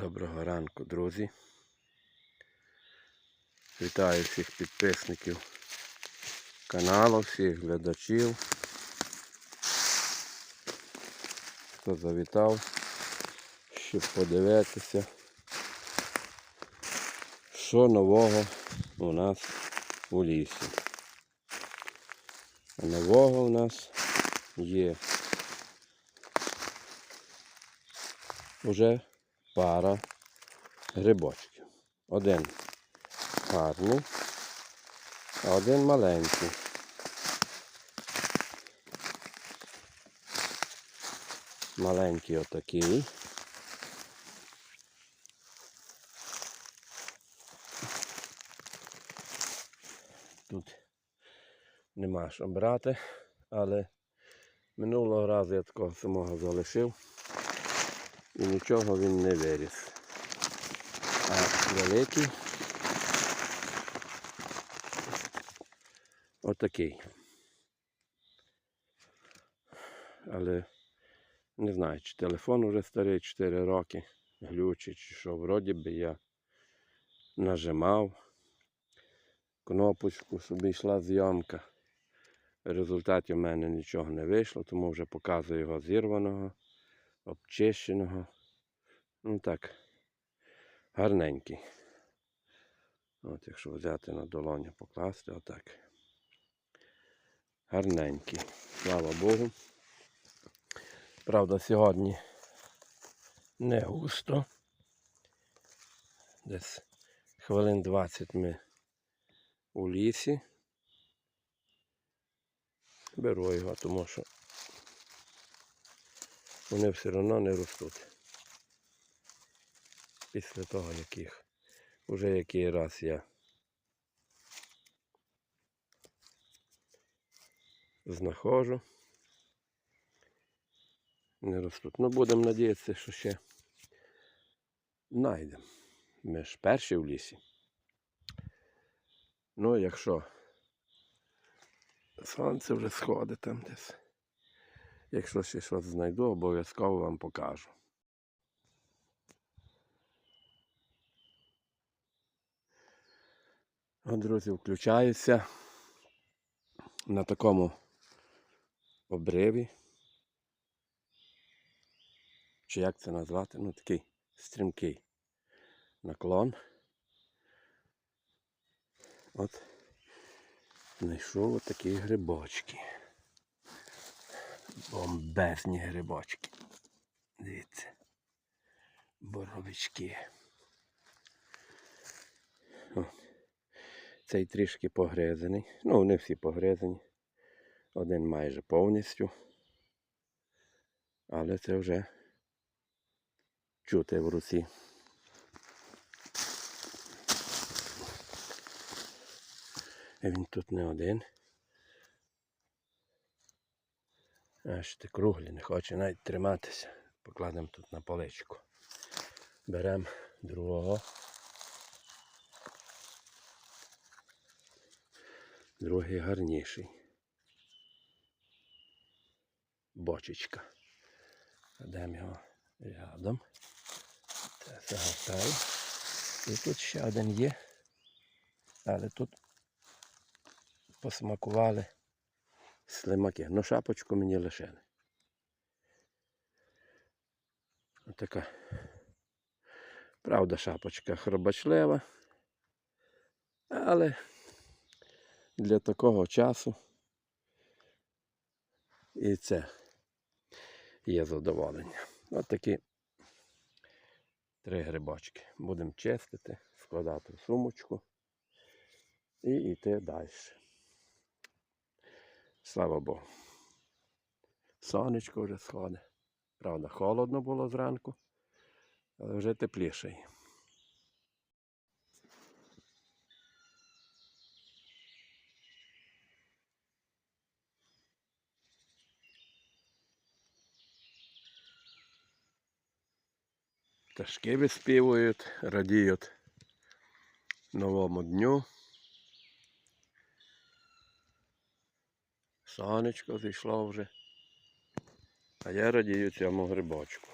Доброго ранку, друзі. Вітаю всіх підписників каналу, всіх глядачів. Хто завітав, щоб подивитися, що нового у нас у лісі. А нового у нас є уже пара грибочків. Один гарний, а один маленький. Маленький отакий. Тут нема що брати, але минулого разу я такого самого залишив і нічого він не виріс. А великий отакий. Але не знаю, чи телефон вже старий 4 роки, глючить, чи що. Вроді би я нажимав кнопочку, собі йшла зйомка. В результаті в мене нічого не вийшло, тому вже показую його зірваного, обчищеного. Ну так, гарненький. От якщо взяти на долоню покласти, отак. Гарненький. Слава Богу. Правда, сьогодні не густо. Десь хвилин 20 ми у лісі. Беру його, тому що вони все одно не ростуть. Після того, яких уже який раз я знаходжу. Не ростуть. Ну, будемо надіятися, що ще знайдемо. Ми ж перші в лісі. Ну, якщо сонце вже сходить там десь. Якщо ще щось знайду, обов'язково вам покажу. Друзі, включаюся на такому обриві. Чи як це назвати? Ну такий стрімкий наклон. От знайшов отакі грибочки. Бомбезні грибочки. Дивіться. Боровички. О. Цей трішки погризаний. Ну, не всі погризані. Один майже повністю. Але це вже чути в руці. І він тут не один. Аж ти круглі, не хоче навіть триматися. Покладемо тут на поличку. Беремо другого. Другий гарніший. Бочечка. Кладемо його рядом. Це загортаю. І тут ще один є. Але тут посмакували слимаки. Ну шапочку мені лишили. Отака. Правда, шапочка хробачлива. Але для такого часу і це є задоволення. Ось такі три грибочки. Будемо чистити, складати в сумочку і йти далі. Слава Богу. Сонечко вже сходить. Правда, холодно було зранку, але вже тепліше. є. Пташки виспівують, радіють новому дню. Санечка зійшла вже. А я радію цьому грибочку.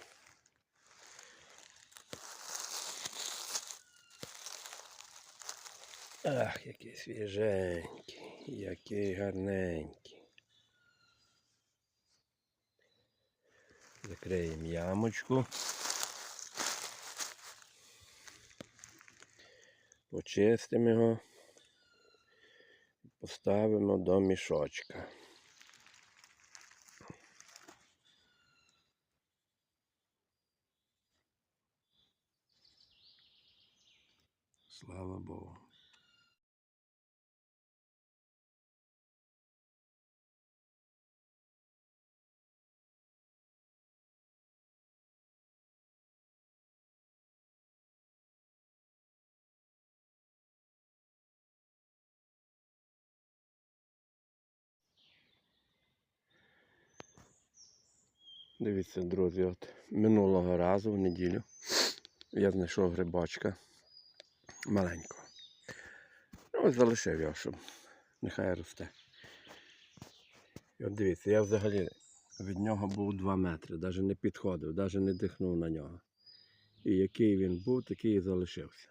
Ах, який свіженький, який гарненький. Закриємо ямочку. Почистимо його поставимо до мішочка. Слава Богу. Дивіться, друзі, от минулого разу в неділю я знайшов грибочка маленького. Ну, залишив його, щоб нехай росте. І от дивіться, я взагалі від нього був 2 метри, навіть не підходив, навіть не дихнув на нього. І який він був, такий і залишився.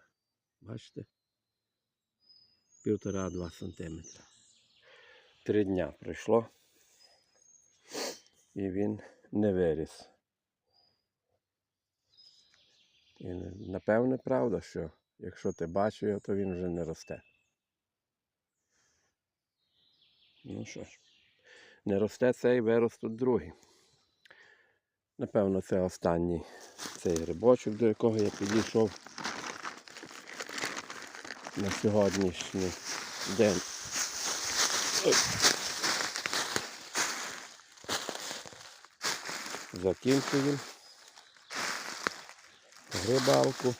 Бачите? Півтора-два сантиметра. Три дня пройшло. І він не виріс. І напевне правда, що якщо ти бачив його, то він вже не росте. Ну що ж, не росте цей, виростуть другий. Напевно, це останній цей грибочок, до якого я підійшов на сьогоднішній день. Закінчуємо грибалку.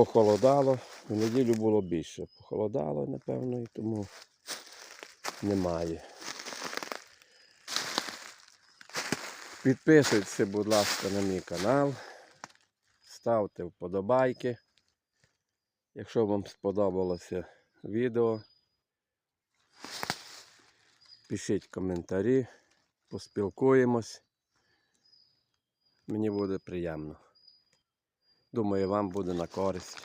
Похолодало, в неділю було більше. Похолодало, напевно, і тому немає. Підписуйтесь, будь ласка, на мій канал. Ставте вподобайки. Якщо вам сподобалося відео, пишіть коментарі, поспілкуємось. Мені буде приємно. Думаю, вам буде на користь.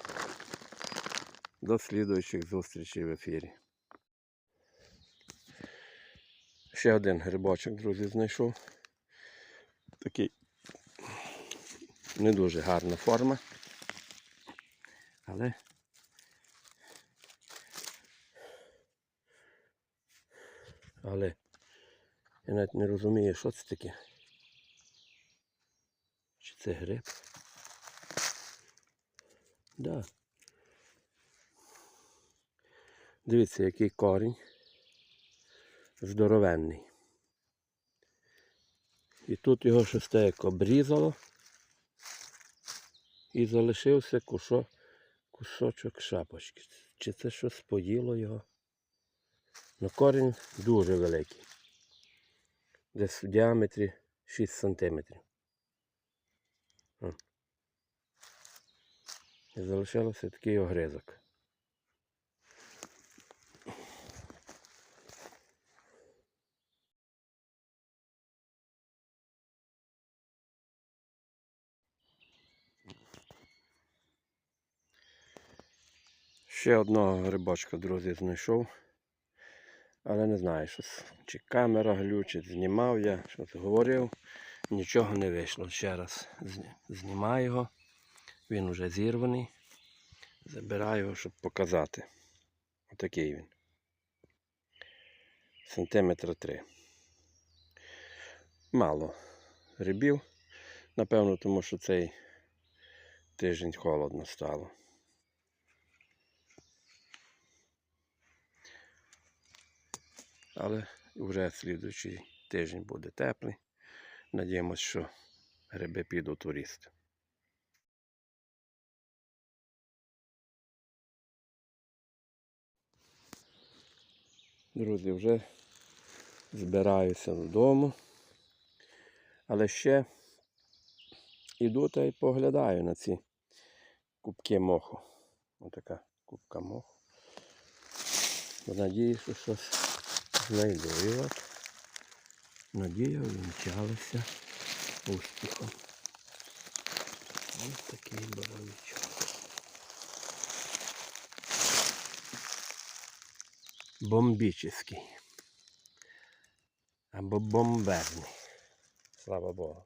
До слідуючих зустрічей в ефірі. Ще один грибочок, друзі, знайшов. Такий не дуже гарна форма. Але але я навіть не розумію, що це таке. Чи це гриб? Да. Дивіться, який корінь. Здоровенний. І тут його щось те як обрізало. І залишився кусо, кусочок шапочки. Чи це щось поїло його? Ну корінь дуже великий. Десь в діаметрі 6 сантиметрів. І залишився такий огризок. Ще одного грибочка, друзі, знайшов. Але не знаю, щось, чи камера глючить, знімав я, щось говорив. Нічого не вийшло. Ще раз знімаю його. Він вже зірваний. Забираю його, щоб показати. Отакий він. Сантиметра три. Мало грибів. Напевно, тому що цей тиждень холодно стало. Але вже слідуючий тиждень буде теплий. Надіємося, що гриби підуть у ріст. Друзі, вже збираюся додому. Але ще іду та й поглядаю на ці кубки моху. Отака кубка моху. Надіюсь, що щось знайду. І от надія увінчалася успіхом. Ось такий боровичок. Бомбічний. Або бомберний. Слава Богу.